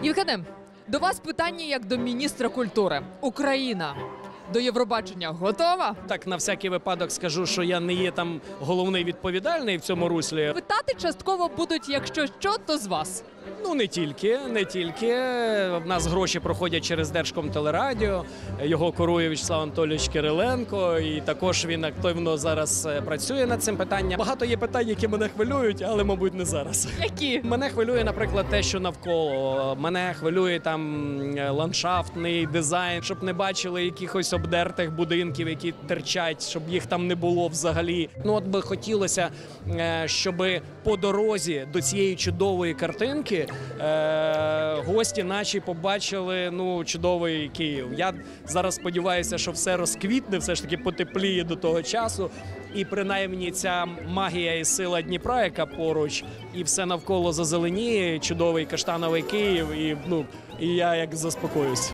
Євгене, до вас питання як до міністра культури. Україна до Євробачення готова? Так, на всякий випадок скажу, що я не є там головний відповідальний в цьому руслі. Питати частково будуть, якщо що, то з вас. Ну не тільки, не тільки. В нас гроші проходять через Держкомтелерадіо. Його курує Вячеслав Анатолійович Кириленко, і також він активно зараз е, працює над цим питанням. Багато є питань, які мене хвилюють, але мабуть не зараз. Які? Мене хвилює, наприклад, те, що навколо. Мене хвилює там е, ландшафтний дизайн, щоб не бачили якихось обдертих будинків, які терчать, щоб їх там не було взагалі. Ну от би хотілося, щоб по дорозі до цієї чудової картинки е, гості наші побачили ну чудовий Київ. Я зараз сподіваюся, що все розквітне, все ж таки потепліє до того часу. І принаймні ця магія і сила Дніпра, яка поруч, і все навколо зазеленіє, чудовий каштановий Київ, і ну і я як заспокоюсь.